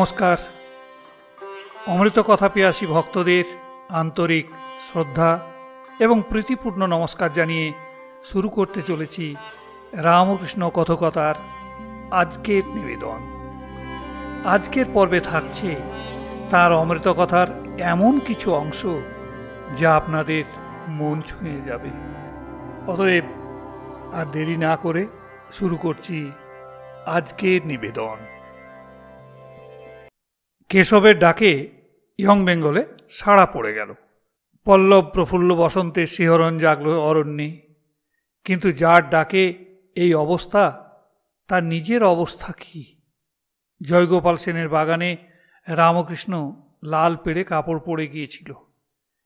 নমস্কার। অমৃত কথা পেয়াসী ভক্তদের আন্তরিক শ্রদ্ধা এবং প্রীতিপূর্ণ নমস্কার জানিয়ে শুরু করতে চলেছি রামকৃষ্ণ কথকতার আজকের নিবেদন। আজকের পর্বে থাকছে তার অমৃত কথার এমন কিছু অংশ যা আপনাদের মন ছুঁয়ে যাবে। অতএব আর দেরি না করে শুরু করছি আজকের নিবেদন। কেশবের ডাকে ইয়ং বেঙ্গলে সাড়া পড়ে গেল। পল্লব প্রফুল্ল বসন্তের শিহরণ জাগল অরণ্যে। কিন্তু যার ডাকে এই অবস্থা, তার নিজের অবস্থা কি? জয়গোপাল সেনের বাগানে রামকৃষ্ণ লাল পেড়ে কাপড় পরে গিয়েছিল।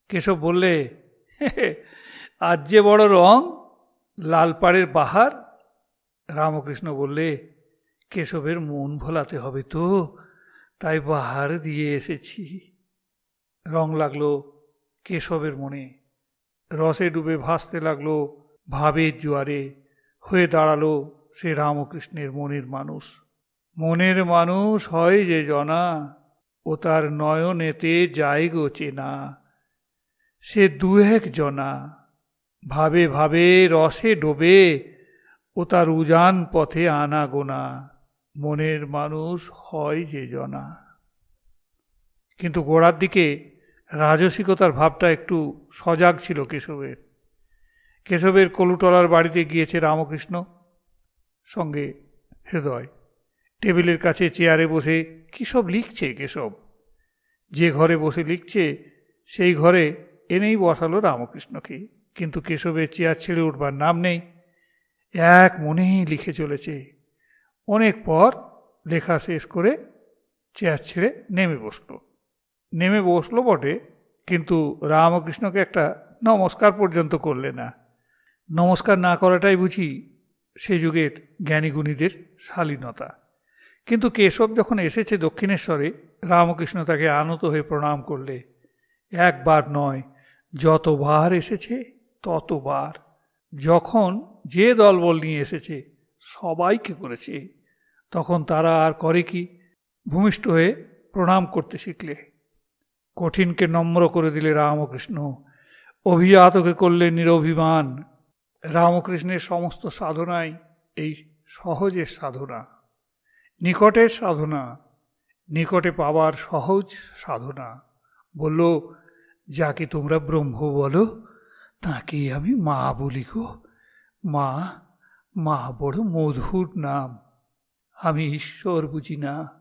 কেশব বললে আজ যে বড় রং, লাল পাড়ের বাহার? রামকৃষ্ণ বললে, কেশবের মন ভোলাতে হবে তো। তাই বাহার দিয়ে এসেছি। রং লাগল কেশবের মনে, রসে ডুবে ভাসতে লাগল ভাবের জোয়ারে, হয়ে দাঁড়াল সে রামকৃষ্ণের মনের মানুষ। মনের মানুষ হয় যে জনা, ও তার নয়নেতে যায় গো চেনা। সে দু এক জনা, ভাবে ভাবে রসে ডোবে, ও তার উজান পথে আনা গোনা। মনের মানুষ হয় যে জনা। কিন্তু গোড়ার দিকে রাজসিকতার ভাবটা একটু সজাগ ছিল কেশবের। কেশবের কলুটলার বাড়িতে গিয়েছে রামকৃষ্ণ সঙ্গে হৃদয়। টেবিলের কাছে চেয়ারে বসে কী সব লিখছে কেশব? যে ঘরে বসে লিখছে, সেই ঘরে এনেই বসালো রামকৃষ্ণকে। কিন্তু কেশবের চেয়ার ছেড়ে উঠবার নাম নেই, এক মনেই লিখে চলেছে। অনেক পর লেখা শেষ করে চেয়ার ছেড়ে নেমে বসল। নেমে বসল বটে, কিন্তু রামকৃষ্ণকে একটা নমস্কার পর্যন্ত করলে না। নমস্কার না করাটাই বুঝি সে যুগের জ্ঞানীগুণীদের শালীনতা। কিন্তু কেশব যখন এসেছে দক্ষিণেশ্বরে, রামকৃষ্ণ তাকে আনত হয়ে প্রণাম করলে, একবার নয়, যতবার এসেছে ততবার। যখন যে দলবল নিয়ে এসেছে সবাইকে করেছে। তখন তারা আর করে কি? ভূমিষ্ঠ হয়ে প্রণাম করতে শিখলে। কঠিনকে নম্র করে দিলে রামকৃষ্ণ। অভিজাতকে করলে নিরভিমান। রামকৃষ্ণের সমস্ত সাধনাই এই সহজের সাধনা। নিকটের সাধনা। নিকটে পাবার সহজ সাধনা। বলল, যাকে তোমরা ব্রহ্ম বলো, তাকে আমি মা বলি গো। মা মা বড় মধুর নাম। আমি ঈশ্বর বুঝি না।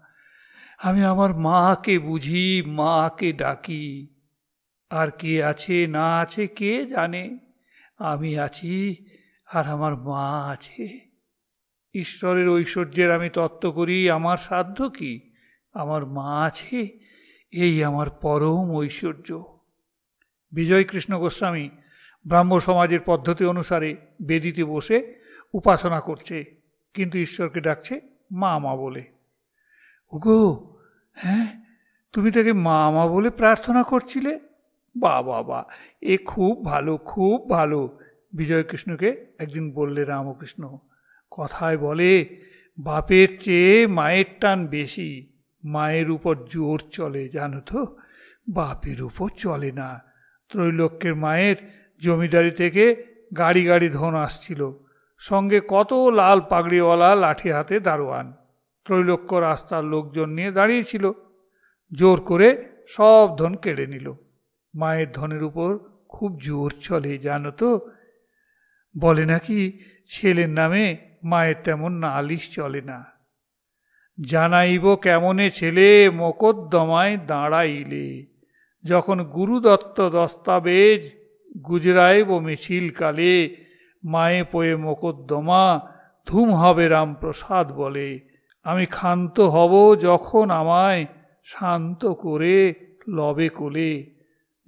আমি আমার মাকে বুঝি, মাকে ডাকি। আর কে আছে, না আছে, কে জানে? আমি আছি আর আমার মা আছে। ঈশ্বরের ঐশ্বর্যের আমি তত্ত্ব করি, আমার সাধ্য কি? আমার মা আছে, এই আমার পরম ঐশ্বর্য। বিজয় কৃষ্ণ গোস্বামী ব্রাহ্ম সমাজের পদ্ধতি অনুসারে বেদিতে বসে উপাসনা করছে, কিন্তু ঈশ্বরকে ডাকছে মা মা বলে। ওগো হ্যাঁ? তুমি তাকে মা মা বলে প্রার্থনা করছিলে? বা বাবা এ খুব ভালো খুব ভালো। বিজয়কৃষ্ণকে একদিন বললে রামকৃষ্ণ, কথায় বলে, বাপের চেয়ে মায়ের টান বেশি, মায়ের উপর জোর চলে, জানো তো? বাপের উপর চলে না। ত্রৈলোক্যের মায়ের জমিদারি থেকে গাড়ি গাড়ি ধন আসছিল। সঙ্গে কত লাল পাগড়িওয়ালা লাঠি হাতে দারোয়ান। ত্রৈলোক্য রাস্তার লোকজন নিয়ে দাঁড়িয়েছিল। জোর করে সব ধন কেড়ে নিল। মায়ের ধনের উপর খুব জোর চলে, জানো তো। বলে নাকি ছেলের নামে মায়ের তেমন নালিশ চলে না। জানাইব কেমনে ছেলে মকদ্দমায় দাঁড়াইলে। যখন গুরুদত্ত দস্তাবেজ গুজরাইব মিছিল কালে মায়ে পোয়ে মকদ্দমা ধুম হবে রামপ্রসাদ বলে। আমি ক্ষান্ত হব যখন আমায় শান্ত করে লবে কোলে।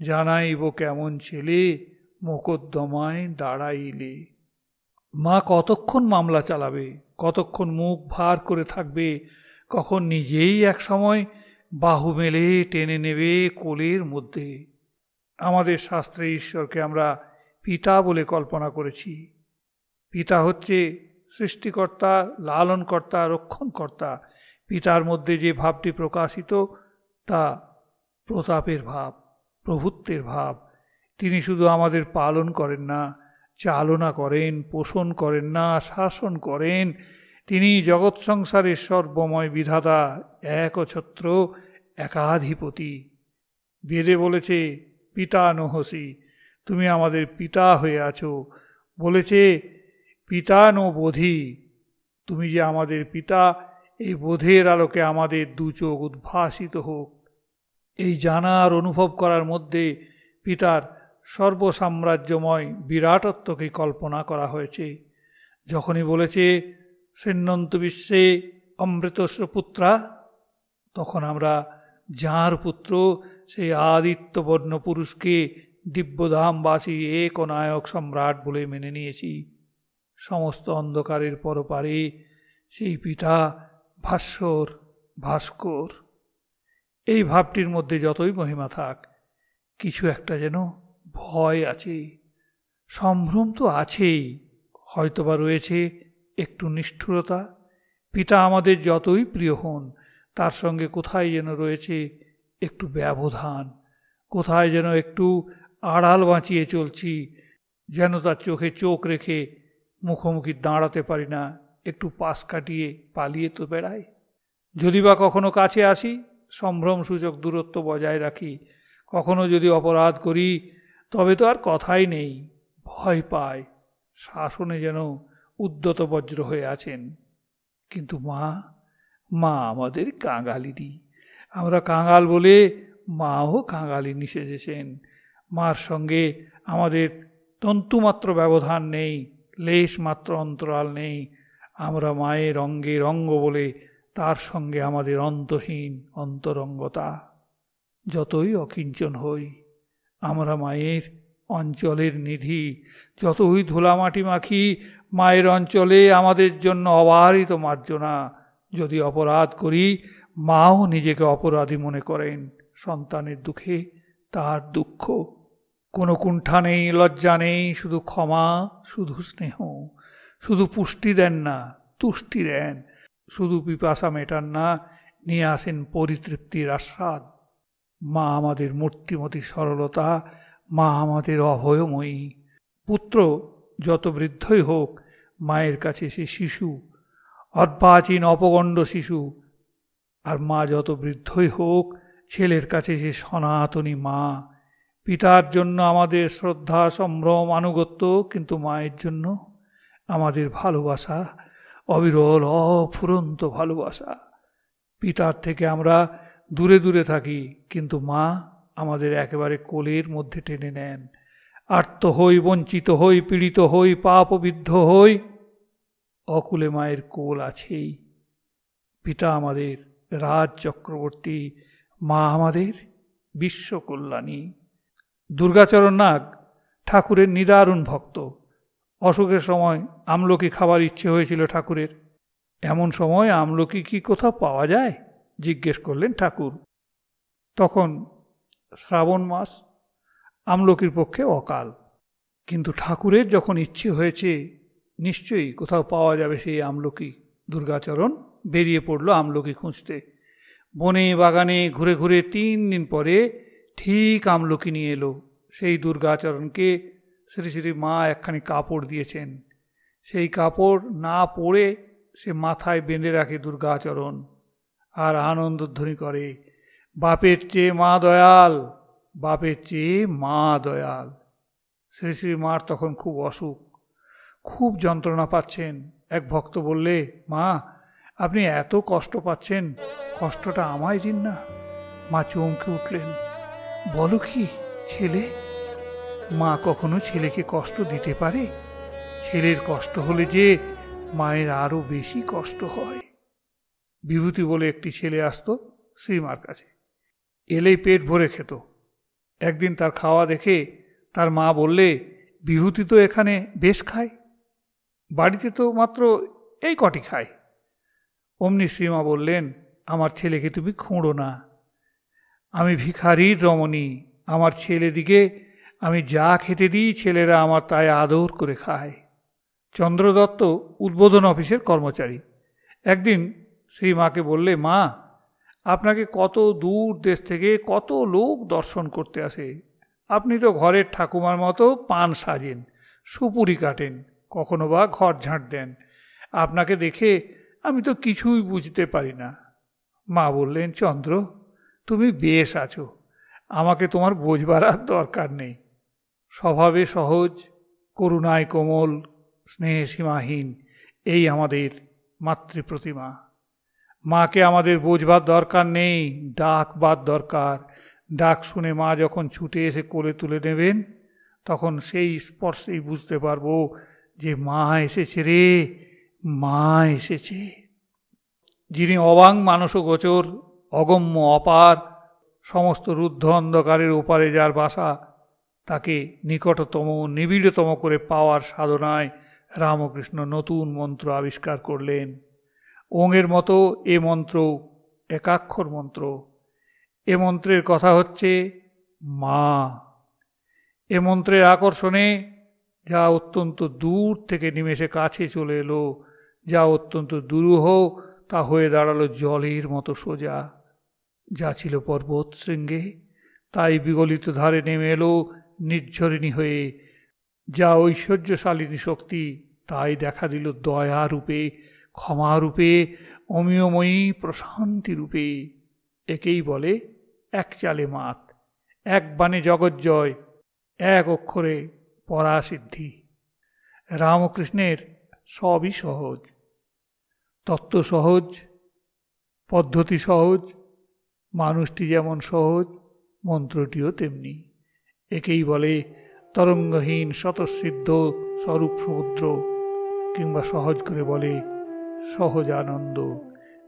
জানাইব কেমন ছেলে মোকদ্দমায় দাঁড়াইলে। মা কতক্ষণ মামলা চালাবে? কতক্ষণ মুখ ভার করে থাকবে? কখন নিজেই এক সময় বাহু মেলে টেনে নেবে কোলের মধ্যে। আমাদের শাস্ত্রে ঈশ্বরকে আমরা পিতা বলে কল্পনা করেছি। পিতা হচ্ছে সৃষ্টিকর্তা, লালনকর্তা, রক্ষণকর্তা। পিতার মধ্যে যে ভাবটি প্রকাশিত, তা প্রতাপের ভাব, প্রভুত্বের ভাব। তিনি শুধু আমাদের পালন করেন না, চালনা করেন, পোষণ করেন না, শাসন করেন। তিনি জগৎ সংসারের সর্বময় বিধাতা, একছত্র, একাধিপতি। বেদে বলেছে, পিতা নহসি। তুমি আমাদের পিতা হয়ে আছো। বলেছে, পিতা নো বোধি। তুমি যে আমাদের পিতা, এই বোধের আলোকে আমাদের দু চোখ উদ্ভাসিত হোক। এই জানার, অনুভব করার মধ্যে পিতার সর্বসাম্রাজ্যময় বিরাটত্বকে কল্পনা করা হয়েছে। যখনই বলেছে সিন্নন্ত বিশ্বে অমৃতস্ব পুত্রা তখন আমরা, যাঁর পুত্র, সেই আদিত্যবর্ণ পুরুষকে দিব্যধামবাসী এক নায়ক সম্রাট বলে মেনে নিয়েছি। সমস্ত অন্ধকারের পরপারে সেই পিতা ভাস্বর ভাস্কর। এই ভাবটির মধ্যে যতই মহিমা থাক, কিছু একটা যেন ভয় আছে। সম্ভ্রম তো আছেই, হয়তোবা রয়েছে একটু নিষ্ঠুরতা। পিতা আমাদের যতই প্রিয় হন, তার সঙ্গে কোথায় যেন রয়েছে একটু ব্যবধান, কোথায় যেন একটু আড়াল বাঁচিয়ে চলছি, যেন তার চোখে চোখ রেখে মুখোমুখি দাঁড়াতে পারি না, একটু পাশ কাটিয়ে পালিয়ে তো বেড়াই। যদি বা কখনো কাছে আসি, সম্ভ্রম সূচক দূরত্ব বজায় রাখি। কখনো যদি অপরাধ করি, তবে তো আর কথাই নেই, ভয় পায় শাসনে যেন উদ্যত বজ্র হয়ে আছেন। কিন্তু মা মা আমাদের কাঙালিদি। আমরা কাঙাল বলে মাও কাঙালিনী সেজেছেন মার সঙ্গে আমাদের তন্তুমাত্র ব্যবধান নেই লেশ মাত্র অন্তরাল নেই। আমরা মায়ের অঙ্গে রঙ্গ বলে তার সঙ্গে আমাদের অন্তহীন অন্তরঙ্গতা। যতই অকিঞ্চন হই, আমরা মায়ের অঞ্চলের নিধি। যতই ধুলামাটি মাখি, মায়ের অঞ্চলে আমাদের জন্য অবারিত মার্জনা। যদি অপরাধ করি, মাও নিজেকে অপরাধী মনে করেন। সন্তানের দুঃখে তার দুঃখ। কোনো কুণ্ঠা নেই, লজ্জা নেই, শুধু ক্ষমা, শুধু স্নেহ। শুধু পুষ্টি দেন না, তুষ্টি দেন। শুধু পিপাসা মেটান না, নিয়ে আসেন পরিতৃপ্তির আস্বাদ। মা আমাদের মূর্তিমতী সরলতা, মা আমাদের অভয়ময়ী। পুত্র যত বৃদ্ধই হোক, মায়ের কাছে সে শিশু অর্বাচীন অপগণ্ড শিশু। আর মা যত বৃদ্ধই হোক, ছেলের কাছে সে সনাতনী মা। পিতার জন্য আমাদের শ্রদ্ধা, সম্ভ্রম, আনুগত্য, কিন্তু মায়ের জন্য আমাদের ভালোবাসা, অবিরল, অফুরন্ত ভালোবাসা। পিতার থেকে আমরা দূরে দূরে থাকি, কিন্তু মা আমাদের একেবারে কোলের মধ্যে টেনে নেন। আর্ত হই, বঞ্চিত হই, পীড়িত হই, পাপবিদ্ধ হই, অকুলে মায়ের কোল আছেই। পিতা আমাদের রাজ চক্রবর্তী, মা আমাদের বিশ্বকল্যাণী দুর্গাচরণ নাগ ঠাকুরের নিদারুণ ভক্ত। অসুখের সময় আমলকি খাবার ইচ্ছে হয়েছিল ঠাকুরের। এমন সময় আমলকি কি কোথাও পাওয়া যায়? জিজ্ঞেস করলেন ঠাকুর। তখন শ্রাবণ মাস, আমলকির পক্ষে অকাল। কিন্তু ঠাকুরের যখন ইচ্ছে হয়েছে, নিশ্চয়ই কোথাও পাওয়া যাবে সেই আমলকি। দুর্গাচরণ বেরিয়ে পড়ল আমলকি খুঁজতে। বনে বাগানে ঘুরে ঘুরে তিন দিন পরে ঠিক আমলকি নিয়ে এলো। সেই দুর্গাচরণকে শ্রী শ্রী মা একখানি কাপড় দিয়েছেন। সেই কাপড় না পরে সে মাথায় বেঁধে রাখে দুর্গাচরণ আর আনন্দধ্বনি করে, বাপের চেয়ে মা দয়াল, বাপের চেয়ে মা দয়াল। শ্রী শ্রী মার তখন খুব অসুখ। খুব যন্ত্রণা পাচ্ছেন। এক ভক্ত বললে, মা, আপনি এত কষ্ট পাচ্ছেন, কষ্টটা আমায় দিন না। মা চমকে উঠলেন। বলো কি, ছেলে? মা কখনো ছেলেকে কষ্ট দিতে পারে? ছেলের কষ্ট হলে যে মায়ের আরও বেশি কষ্ট হয়। বিভূতি বলে একটি ছেলে আসতো শ্রীমার কাছে। এলেই পেট ভরে খেত। একদিন তার খাওয়া দেখে তার মা বললে, বিভূতি তো এখানে বেশ খায়। বাড়িতে তো মাত্র এই কটি খায়। অমনি শ্রীমা বললেন, আমার ছেলেকে তুমি খুঁড়ো না। আমি ভিখারির রমণী, আমার ছেলেদিকে আমি যা খেতে দিই ছেলেরা আমার তাই আদর করে খায়। চন্দ্রদত্ত উদ্বোধন অফিসের কর্মচারী। একদিন শ্রী মাকে বললে, মা, আপনাকে কত দূর দেশ থেকে কত লোক দর্শন করতে আসে। আপনি তো ঘরের ঠাকুমার মতো পান সাজেন, সুপুরি কাটেন, কখনো বা ঘর ঝাঁট দেন। আপনাকে দেখে আমি তো কিছুই বুঝতে পারি না। মা বললেন, চন্দ্র তুমি বেশ আছো। আমাকে তোমার বোঝবার আর দরকার নেই। স্বভাবে সহজ, করুণায় কোমল স্নেহে সীমাহীন এই আমাদের মাতৃপ্রতিমা। মাকে আমাদের বোঝবার দরকার নেই ডাকবার দরকার। ডাক শুনে মা যখন ছুটে এসে কোলে তুলে নেবেন, তখন সেই স্পর্শেই বুঝতে পারব যে মা এসেছে রে, মা এসেছে। যিনি অবাং মানসগোচর অগম্য, অপার, সমস্ত রুদ্ধ অন্ধকারের ওপারে যার বাসা, তাকে নিকটতম, নিবিড়তম করে পাওয়ার সাধনায় রামকৃষ্ণ নতুন মন্ত্র আবিষ্কার করলেন। ওঙের মতো এ মন্ত্র, একাক্ষর মন্ত্র। এ মন্ত্রের কথা হচ্ছে মা। এ মন্ত্রের আকর্ষণে যা অত্যন্ত দূর থেকে নিমেষে কাছে চলে এলো, যা অত্যন্ত দুরূহ, তা হয়ে দাঁড়াল জলের মতো সোজা। যা ছিল পর্বত শৃঙ্গে, তাই বিগলিত ধারে নেমে এলো নির্ঝরিণী হয়ে। যা ঐশ্বর্যশালিনী শক্তি, তাই দেখা দিল দয়া রূপে ক্ষমা রূপে অমিয়ময়ী প্রশান্তি রূপে একেই বলে এক চালে মাত, এক বাণে জগজ্জয়, এক অক্ষরে পরাসিদ্ধি। রামকৃষ্ণের সবই সহজ। তত্ত্ব সহজ, পদ্ধতি সহজ মানুষটি যেমন সহজ, মন্ত্রটিও তেমনি। একেই বলে তরঙ্গহীন স্বতঃসিদ্ধ স্বরূপ সমুদ্র কিংবা সহজ করে বলে সহজ আনন্দ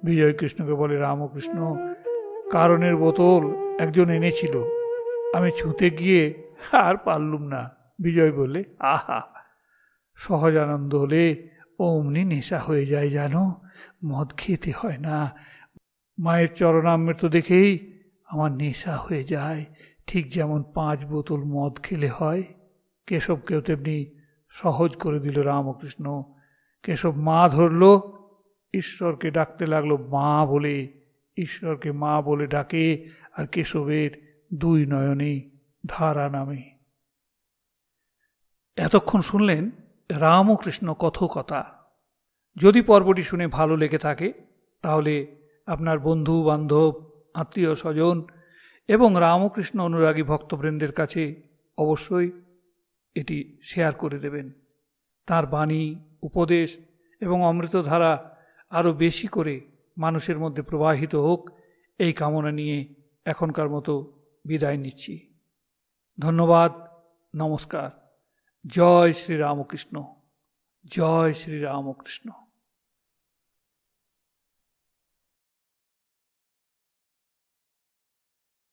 বিজয় কৃষ্ণকে বলে রামকৃষ্ণ, কারণের বোতল একজন এনেছিল। আমি ছুঁতে গিয়ে আর পারলুম না। বিজয় বললে, আহা সহজ আনন্দ হলে অমনি নেশা হয়ে যায় জানো, মদ খেতে হয় না মায়ের চরণামৃত দেখেই আমার নেশা হয়ে যায়। ঠিক যেমন পাঁচ বোতল মদ খেলে হয়। কেশবকেও তেমনি সহজ করে দিল রামকৃষ্ণ। কেশব মা ধরল, ঈশ্বরকে ডাকতে লাগল মা বলে। ঈশ্বরকে মা বলে ডাকে আর কেশবের দুই নয়নে ধারা নামে। এতক্ষণ শুনলেন রামকৃষ্ণ কথকতা। যদি পর্বটি শুনে ভালো লেগে থাকে, তাহলে আপনার বন্ধু, বান্ধব, আত্মীয়, স্বজন এবং রামকৃষ্ণ অনুরাগী ভক্তবৃন্দের কাছে অবশ্যই এটি শেয়ার করে দেবেন। তার বাণী, উপদেশ এবং অমৃতধারা আরও বেশি করে মানুষের মধ্যে প্রবাহিত হোক, এই কামনা নিয়ে এখনকার মতো বিদায় নিচ্ছি। ধন্যবাদ, নমস্কার। জয় শ্রী রামকৃষ্ণ। জয় শ্রী রামকৃষ্ণ।